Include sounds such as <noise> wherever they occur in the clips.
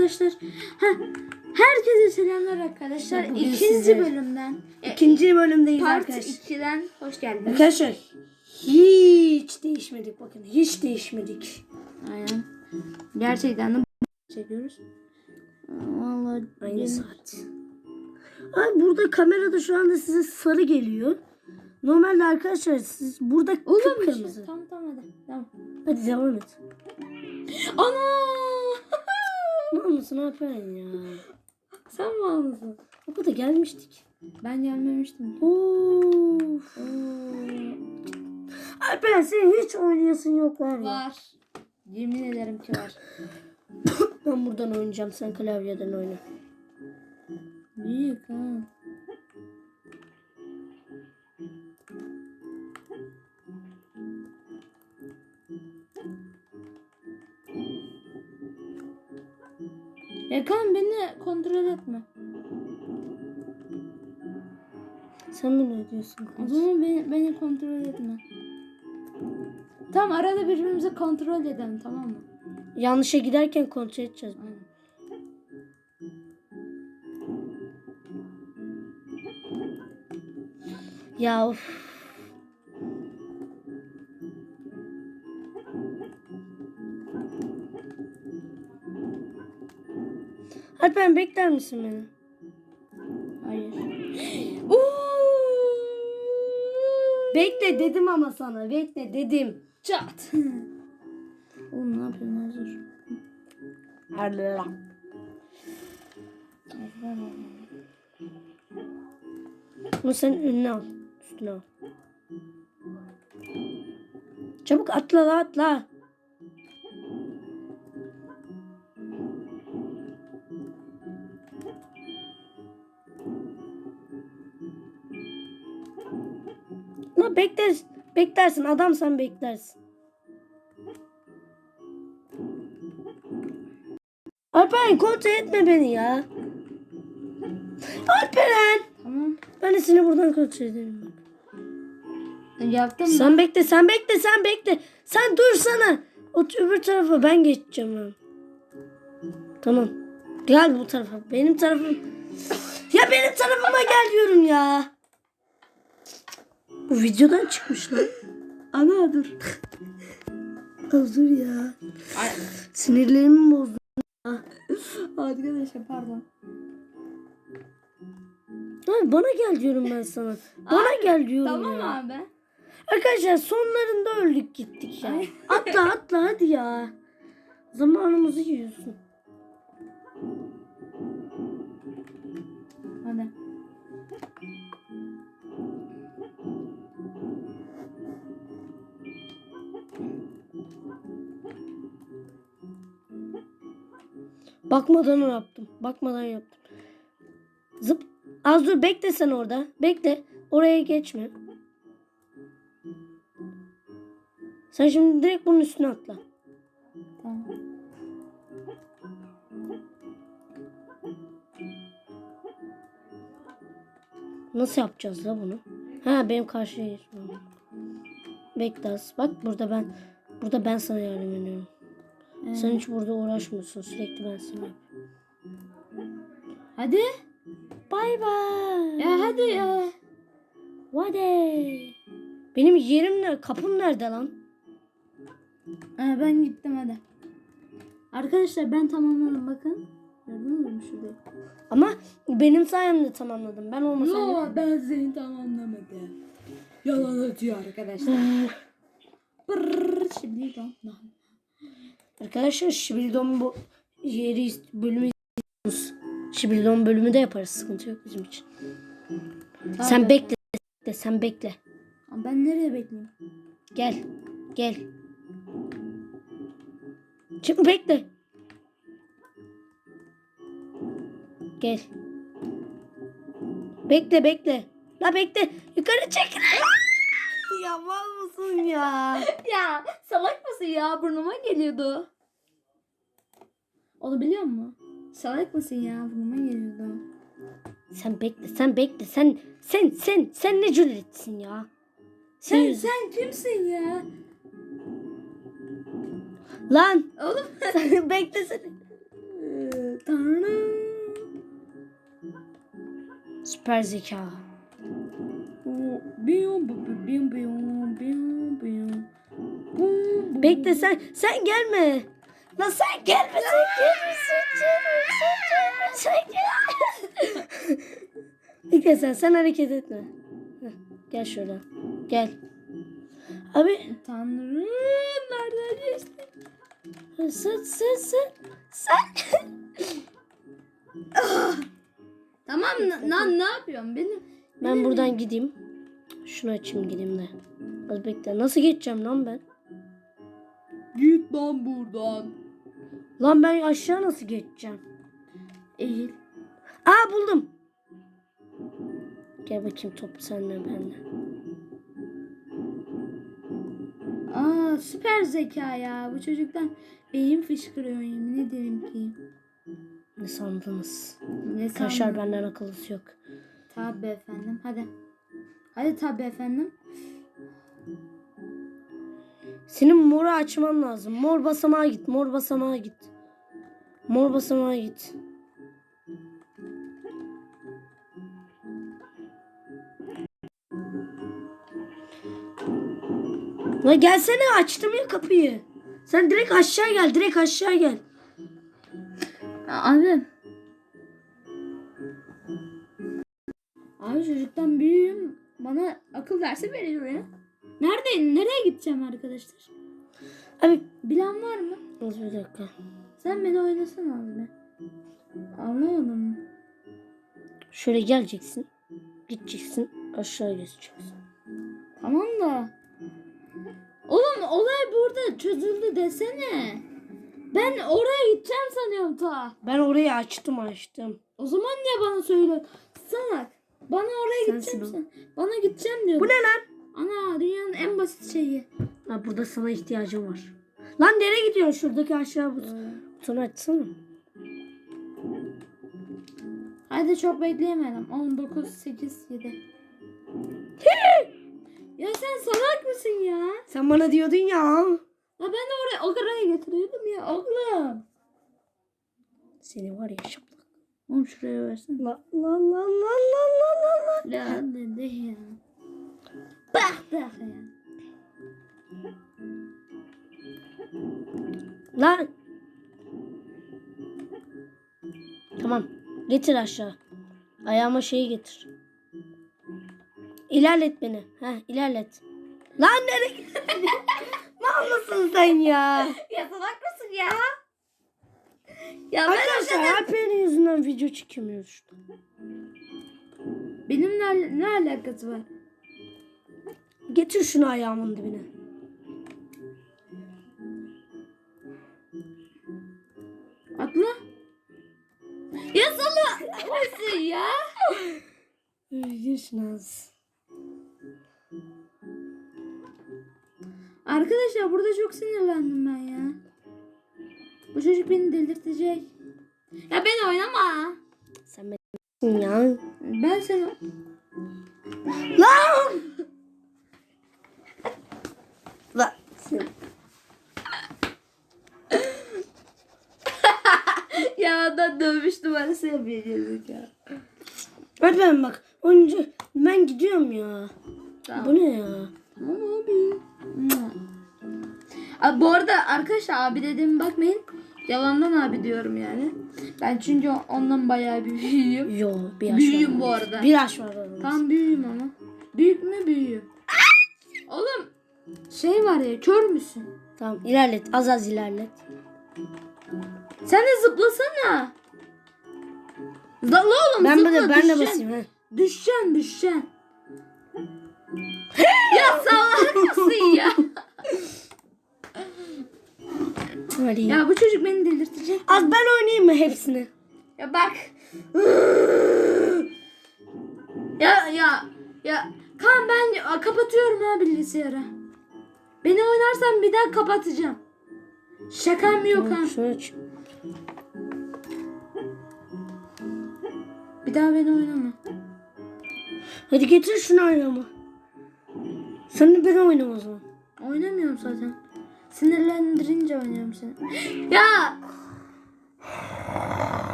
Arkadaşlar heh, herkese selamlar arkadaşlar. İkinci size- bölümden e, İkinci bölümdeyiz part arkadaşlar. 2'den hoş geldiniz. Arkadaşlar hiç değişmedik bakın hiç değişmedik. Aynen. Gerçekten de çekiyoruz. Vallahi Aynı benim- saat. Ay burada kamerada şu anda size sarı geliyor. Normalde arkadaşlar siz burada Olur kıpkırmızı. Tamam tamam hadi. Tamam. Hadi devam et. Ana! Ne olmasın ne yapıyorsun ya? Sen mi aldın? O kadar gelmiştik. Ben gelmemiştim. Of. Ay ben senin hiç oynayasın yok var ya. Var. Yemin ederim ki var. <coughs> Ben buradan oynayacağım sen klavyeden oyna. Büyük ha. Yakan beni kontrol etme. Sen mi ne diyorsun? O zaman beni, beni kontrol etme. Tamam arada birbirimizi kontrol edelim tamam mı? Yanlışa giderken kontrol edeceğiz. Aynen. Ya of. Alper bekler misin beni? Hayır. Bekle dedim ama sana. Bekle dedim. Çat. Oğlum ne yapıyorsun hazır? Allah. Bunu sen önüne al. Üstüne al. Çabuk atla la atla. Bekler, beklersin adam sen beklersin. Alperen kontrol etme beni ya. Alperen. Tamam. Ben de seni buradan kontrol ederim bak. Yaptım mı? Sen bekle, sen bekle, sen bekle. Sen dur sana. O öbür tarafa ben geçeceğim ben. Tamam. Gel bu tarafa. Benim tarafım. Ya benim tarafıma gel diyorum ya. Bu videodan çıkmış lan. Ana dur. Az dur ya. Ay, Sinirlerimi bozdu. arkadaşlar pardon. Abi bana gel diyorum ben sana. Bana gel diyorum Tamam ya. abi. Arkadaşlar sonlarında öldük gittik ya. Ay. Atla atla hadi ya. Zamanımızı yiyorsun. Bakmadan yaptım. Bakmadan yaptım. Zıp. Az dur bekle sen orada. Bekle. Oraya geçme. Sen şimdi direkt bunun üstüne atla. Nasıl yapacağız da bunu? Ha benim karşıya geçmem. Bekle az. Bak burada ben burada ben sana yardım ediyorum. Sen hiç burada uğraşmıyorsun. Sürekli ben sana yapıyorum. Hadi. Bay bay. Ya hadi ya. Vade. Benim yerim ne? Kapım nerede lan? Ee, ben gittim hadi. Arkadaşlar ben tamamladım bakın. Gördünüz mü şurada? Ama benim sayemde tamamladım. Ben olmasaydım. ben seni tamamlamadım. Yalan atıyor arkadaşlar. Brrr, şimdi tamam. Arkadaşlar Şibildon bu yeri bölümü. Şibildon bölümü de yaparız. Sıkıntı yok bizim için. Sen bekle. bekle. Sen bekle. Ben nereye bekleyeyim? Gel. Gel. Şimdi bekle. Gel. Bekle bekle. La bekle. Yukarı çek. ya mal mısın ya? <laughs> Ya salak mısın ya? Burnuma geliyordu. Onu biliyor musun? Salak mısın ya? Burnuma geliyordu. Sen bekle, sen bekle. Sen sen sen sen ne cüretsin ya? Sen sen kimsin ya? Lan Oğlum <laughs> sen beklesene. Tanrım. Süper zeka. Bekle sen sen gelme. Lan sen gelme sen gelme sen gelme sen gelme sen gelme. Bekle sen sen hareket etme. Gel şuradan. Gel. Abi Tanrım nereden geçti? sen sen sen sen. Tamam lan ne yapıyorum benim? Ben buradan gideyim. Şunu açayım gideyim de. Az bekle. Nasıl geçeceğim lan ben? Git lan buradan. Lan ben aşağı nasıl geçeceğim? Eğil. Aa buldum. Gel bakayım top senle benle. Aa süper zeka ya. Bu çocuktan beyin fışkırıyor yemin ederim ki. Ne sandınız? Ne sandın? benden akıllısı yok. Tabi efendim. Hadi. Hadi tabi efendim. Senin moru açman lazım. Mor basamağa git. Mor basamağa git. Mor basamağa git. La gelsene açtım ya kapıyı. Sen direkt aşağı gel. Direkt aşağı gel. Abi. Abi çocuktan büyüğüm. Bana akıl dersi veriyor ya. Nerede? Nereye gideceğim arkadaşlar? Abi Bilen var mı? az bir dakika. Sen beni oynasana abi. Anlamadım. Şöyle geleceksin. Gideceksin. Aşağı geçeceksin. Tamam da. Oğlum olay burada çözüldü desene. Ben oraya gideceğim sanıyorum ta. Ben orayı açtım açtım. O zaman niye bana söyle? Salak. Bana oraya Sensin gideceğim sen. Bana gideceğim diyor. Bu ne lan? Ana dünyanın en basit şeyi. Ha, burada sana ihtiyacım var. Lan nereye gidiyorsun? Şuradaki aşağı but butonu açsana. Hadi çok bekleyemedim. 19, 8, 7. ya sen salak mısın ya? Sen bana diyordun ya. Ya ben de oraya o karaya getiriyordum ya oğlum. Seni var ya şaplak. Oğlum şuraya versene. La la la la la la la la. La dedi ya. Bak bak ya. Lan. Tamam. Getir aşağı. Ayağıma şeyi getir. İlerlet beni. Heh ilerlet. Lan nereye <laughs> Mal mısın sen ya? Ya salak mısın ya? Ya ben Arkadaşlar Alper'in yüzünden video çekemiyoruz şurada. Benim ne, ne alakası var? Getir şunu ayağımın dibine. Atla. Ya salak mısın ya? Yüzünüz. Arkadaşlar burada çok sinirlendim ben ya. Bu çocuk beni delirtecek. Ya ben oynama. Sen benim ya. Ben seni... Lan! Lan. <laughs> ya ben dövmüş numarası yapacağız ya. Hadi ben bak. Oyuncu ben gidiyorum ya. Tamam. Bu ne ya? Tamam abi. Abi bu arada arkadaşlar abi dediğime bakmayın. Yalandan abi diyorum yani. Ben çünkü ondan bayağı bir büyüğüm. Yo bir yaş Büyüğüm var. bu arada. Bir yaş var aramızda. Tam büyüğüm ama. Büyük mü büyüğüm? Oğlum şey var ya kör müsün? Tamam ilerlet. Az az ilerlet. Sen de zıplasana. Zıpla oğlum Ben zıpla de ben de düşeceksin. basayım ha. Düşeceksin düşeceksin. ya salak mısın ya? <laughs> Ya bu çocuk beni delirtecek. Az ben oynayayım mı hepsini? Ya bak. ya ya ya. Kan ben kapatıyorum ha bilgisayarı. Beni oynarsan bir daha kapatacağım. Şakam yok ha. Tamam, şunu aç. Bir daha beni oynama. Hadi getir şunu ayağıma. Sen de beni oynama o zaman. Oynamıyorum zaten. Sinirlendirince oynuyorum seni. <gasps> ya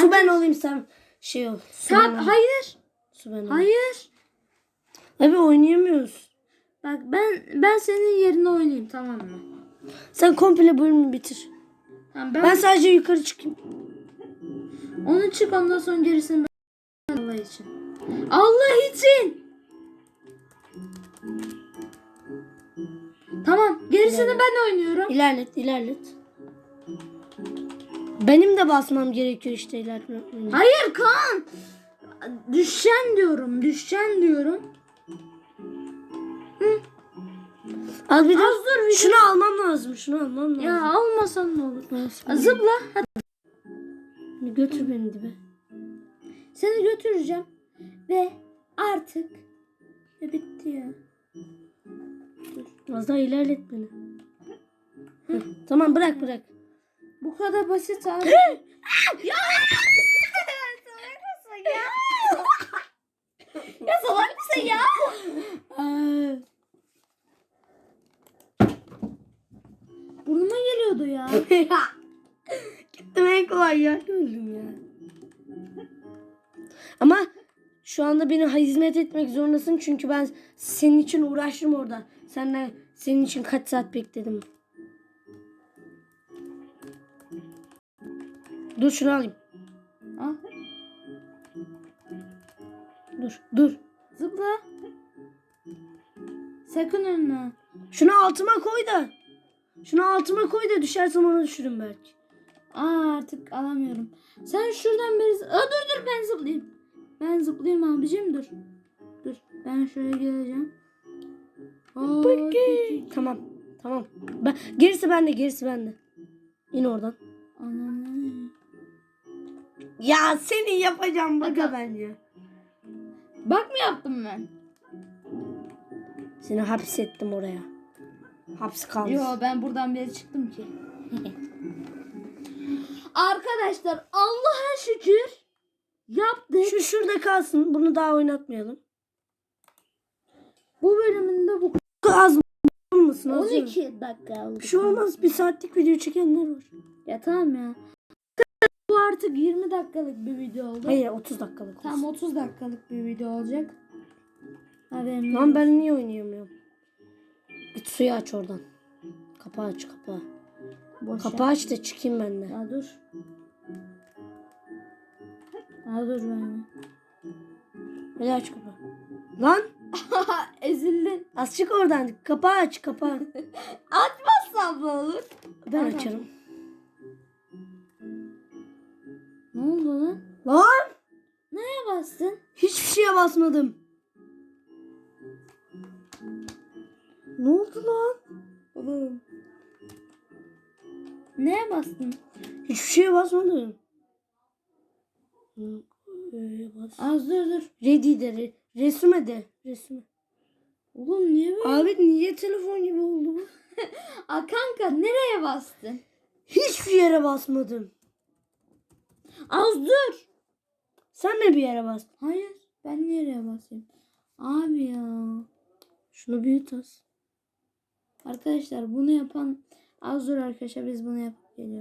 Su ben olayım sen şey ol. Olayım. hayır. Su ben olayım. Hayır. Abi oynayamıyoruz. Bak ben ben senin yerine oynayayım tamam mı? Sen komple bölümü bitir. Tamam, ben, Ben sadece yukarı çıkayım. onu çık ondan sonra gerisini ben Allah için. Allah için. Tamam gerisini ben oynuyorum. İlerlet, ilerlet. Benim de basmam gerekiyor işte ilerletmek. Hayır Kaan. Düşen diyorum. Düşen diyorum. Az bir Az dur bir şunu almam lazım. Şunu almam lazım. Ya almasan ne olur. Nasıl? Zıpla. Hadi. Götür beni dibe. Seni götüreceğim. Ve artık bitti ya. Az daha ilerlet beni. Hı, tamam bırak bırak. Bu kadar basit abi. ya! salak mısın ya? ya salak mısın ya? Burnuma geliyordu <laughs> ya. Gittim en kolay yer öldüm ya. Ama şu anda beni hizmet etmek zorundasın çünkü ben senin için uğraştım orada. Senden senin için kaç saat bekledim. Dur şunu alayım. Al. Dur dur. Zıpla. Sakın önüne. Şunu altıma koy da. Şunu altıma koy da düşersem ona düşürüm belki. Aa artık alamıyorum. Sen şuradan beri... Aa, dur dur ben zıplayayım. Ben zıplayayım abicim dur. Dur ben şuraya geleceğim. Aa. Tamam. Tamam. Ben, gerisi bende gerisi bende. İn oradan. Ananı. Ya seni yapacağım baka ben ya. Bak mı yaptım ben? Seni hapsettim oraya. Hapsi kaldı. Yo ben buradan beri çıktım ki. <laughs> Arkadaşlar Allah'a şükür yaptık. Şu şurada kalsın. Bunu daha oynatmayalım. Bu bölümünde bu Az az. 12 dakika oldu. Bir şey olmaz. Bir saatlik video çekenler var. Ya tamam ya. Bu artık 20 dakikalık bir video oldu. Hayır 30 dakikalık olsun. Tam 30 dakikalık bir video olacak. Haberin Lan ben niye oynayamıyorum? Git suyu aç oradan. Kapağı aç kapağı. Boş Kapağı aç da çıkayım ben de. Ya dur. Ya dur ben. Hadi aç kapağı. Lan <laughs> Ezildin. Az çık oradan. Kapağı aç kapağı. <laughs> Atmazsam ne olur? Ben Aynen. açarım. Ne oldu lan? Lan Neye bastın? hiçbir şeye basmadım. Ne oldu lan? Oğlum. Neye bastın? Hiçbir şeye basmadım. Az dur dur. Ready de re, resume de. Resume. Oğlum niye böyle? Abi niye telefon gibi oldu bu? <laughs> Aa, kanka nereye bastın? Hiçbir yere basmadım. Az dur. Sen mi bir yere bastın? Hayır. Ben nereye basayım? Abi ya. Şunu büyüt az. Arkadaşlar bunu yapan az dur arkadaşlar biz bunu yapıp geliyoruz.